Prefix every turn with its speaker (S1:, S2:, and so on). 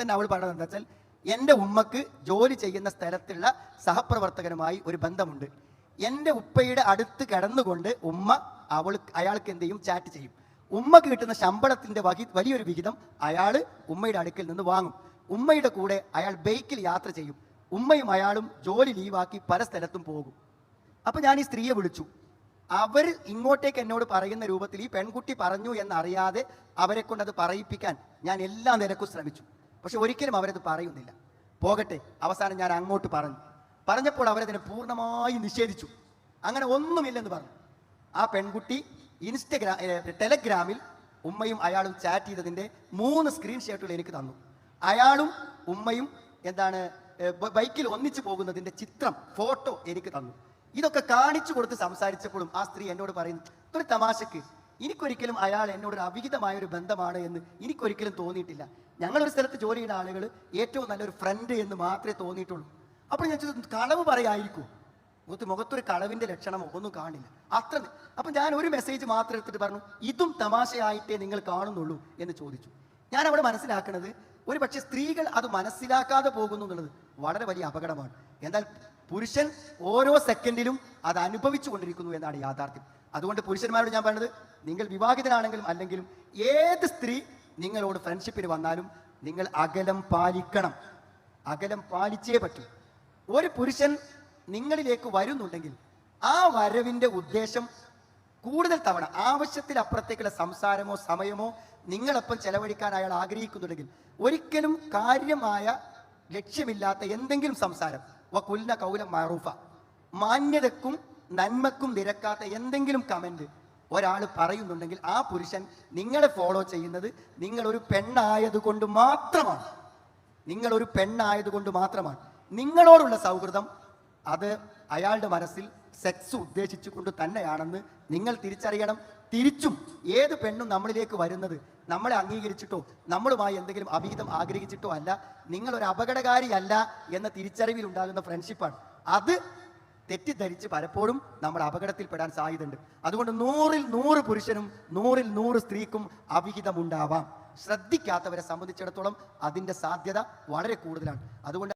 S1: തന്നെ അവൾ പറഞ്ഞത് എന്താ വെച്ചാൽ എന്റെ ഉമ്മക്ക് ജോലി ചെയ്യുന്ന സ്ഥലത്തുള്ള സഹപ്രവർത്തകനുമായി ഒരു ബന്ധമുണ്ട്. എന്റെ ഉപ്പയുടെ അടുത്ത് കിടന്നുകൊണ്ട് ഉമ്മ അവൾ അയാൾക്ക് എന്ത് ചെയ്യും? ചാറ്റ് ചെയ്യും. ഉമ്മക്ക് കിട്ടുന്ന ശമ്പളത്തിന്റെ വകി വലിയൊരു വിഹിതം അയാൾ ഉമ്മയുടെ അടുക്കിൽ നിന്ന് വാങ്ങും. ഉമ്മയുടെ കൂടെ അയാൾ ബൈക്കിൽ യാത്ര ചെയ്യും. ഉമ്മയും അയാളും ജോലി ലീവാക്കി പല സ്ഥലത്തും പോകും. അപ്പൊ ഞാൻ ഈ സ്ത്രീയെ വിളിച്ചു. അവർ ഇങ്ങോട്ടേക്ക് എന്നോട് പറയുന്ന രൂപത്തിൽ ഈ പെൺകുട്ടി പറഞ്ഞു എന്നറിയാതെ അവരെ കൊണ്ട് അത് പറയിപ്പിക്കാൻ ഞാൻ എല്ലാ നിരക്കും ശ്രമിച്ചു. പക്ഷെ ഒരിക്കലും അവരത് പറയുന്നില്ല. പോകട്ടെ അവസാനം ഞാൻ അങ്ങോട്ട് പറഞ്ഞു. പറഞ്ഞപ്പോൾ അവരതിനെ പൂർണമായി നിഷേധിച്ചു. അങ്ങനെ ഒന്നുമില്ലെന്ന് പറഞ്ഞു. ആ പെൺകുട്ടി ഇൻസ്റ്റഗ്രാ ടെലഗ്രാമിൽ ഉമ്മയും അയാളും ചാറ്റ് ചെയ്തതിന്റെ മൂന്ന് സ്ക്രീൻഷോട്ടുകൾ എനിക്ക് തന്നു. അയാളും ഉമ്മയും എന്താണ് ബൈക്കിൽ ഒന്നിച്ചു പോകുന്നതിന്റെ ചിത്രം ഫോട്ടോ എനിക്ക് തന്നു. ഇതൊക്കെ കാണിച്ചു കൊടുത്ത് സംസാരിച്ചപ്പോഴും ആ സ്ത്രീ എന്നോട് പറയുന്നു ഒരു തമാശക്ക്. എനിക്കൊരിക്കലും അയാൾ എന്നോട് ഒരു അവിഹിതമായ ഒരു ബന്ധമാണ് എന്ന് എനിക്കൊരിക്കലും തോന്നിയിട്ടില്ല. ഞങ്ങളൊരു സ്ഥലത്ത് ജോലി ചെയ്യുന്ന ആളുകൾ ഏറ്റവും നല്ലൊരു ഫ്രണ്ട് എന്ന് മാത്രമേ തോന്നിയിട്ടുള്ളൂ. അപ്പോൾ ഞാൻ ചോദിച്ചു, കളവ് പറയായിരിക്കും? മുഖത്ത് മുഖത്തൊരു കളവിന്റെ ലക്ഷണമോ ഒന്നും കാണില്ല. അത്ര അപ്പൊ ഞാൻ ഒരു മെസ്സേജ് മാത്രം എടുത്തിട്ട് പറഞ്ഞു ഇതും തമാശയായിട്ടേ നിങ്ങൾ കാണുന്നുള്ളൂ എന്ന് ചോദിച്ചു. ഞാൻ അവിടെ മനസ്സിലാക്കുന്നത് ഒരു പക്ഷേ സ്ത്രീകൾ അത് മനസ്സിലാക്കാതെ പോകുന്നു എന്നുള്ളത് വളരെ വലിയ അപകടമാണ്. എന്നാൽ പുരുഷൻ ഓരോ സെക്കൻഡിലും അത് അനുഭവിച്ചു കൊണ്ടിരിക്കുന്നു എന്നാണ് യാഥാർത്ഥ്യം. അതുകൊണ്ട് പുരുഷന്മാരോട് ഞാൻ പറഞ്ഞത് നിങ്ങൾ വിവാഹിതനാണെങ്കിലും അല്ലെങ്കിലും ഏത് സ്ത്രീ നിങ്ങളോട് ഫ്രണ്ട്ഷിപ്പിന് വന്നാലും നിങ്ങൾ അകലം പാലിക്കണം. അകലം പാലിച്ചേ പറ്റൂ. ഒരു പുരുഷൻ നിങ്ങളിലേക്ക് വരുന്നുണ്ടെങ്കിൽ ആ വരവിന്റെ ഉദ്ദേശം കൂടുതൽ തവണ ആവശ്യത്തിലപ്പുറത്തേക്കുള്ള സംസാരമോ സമയമോ നിങ്ങളൊപ്പം ചെലവഴിക്കാൻ അയാൾ ആഗ്രഹിക്കുന്നുണ്ടെങ്കിൽ ഒരിക്കലും കാര്യമായ ലക്ഷ്യമില്ലാത്ത എന്തെങ്കിലും സംസാരം. വകുൽന കൗലം മാറൂഫ. മാന്യതക്കും നന്മക്കും നിരക്കാത്ത എന്തെങ്കിലും കമന്റ് ഒരാൾ പറയുന്നുണ്ടെങ്കിൽ ആ പുരുഷൻ നിങ്ങളെ ഫോളോ ചെയ്യുന്നത് നിങ്ങളൊരു പെണ്ണായതുകൊണ്ട് മാത്രമാണ്. നിങ്ങളൊരു പെണ്ണായതുകൊണ്ട് മാത്രമാണ്. നിങ്ങളോടുള്ള സൗഹൃദം അത് അയാളുടെ മനസ്സിൽ സെക്സ് ഉദ്ദേശിച്ചുകൊണ്ട് തന്നെയാണെന്ന് നിങ്ങൾ തിരിച്ചറിയണം. തിരിച്ചും ഏത് പെണ്ണും നമ്മളിലേക്ക് വരുന്നത് നമ്മളെ അംഗീകരിച്ചിട്ടോ നമ്മളുമായി എന്തെങ്കിലും അഭിഹിതം ആഗ്രഹിച്ചിട്ടോ അല്ല. നിങ്ങളൊരു അപകടകാരിയല്ല എന്ന തിരിച്ചറിവിൽ ഉണ്ടാകുന്ന ഫ്രണ്ട്ഷിപ്പാണ് അത് തെറ്റിദ്ധരിച്ച് പലപ്പോഴും നമ്മൾ അപകടത്തിൽപ്പെടാൻ സാധ്യതയുണ്ട്. അതുകൊണ്ട് നൂറിൽ നൂറ് പുരുഷനും നൂറിൽ നൂറ് സ്ത്രീക്കും അവിഹിതമുണ്ടാവാം. ശ്രദ്ധിക്കാത്തവരെ സംബന്ധിച്ചിടത്തോളം അതിന്റെ സാധ്യത വളരെ കൂടുതലാണ്. അതുകൊണ്ട്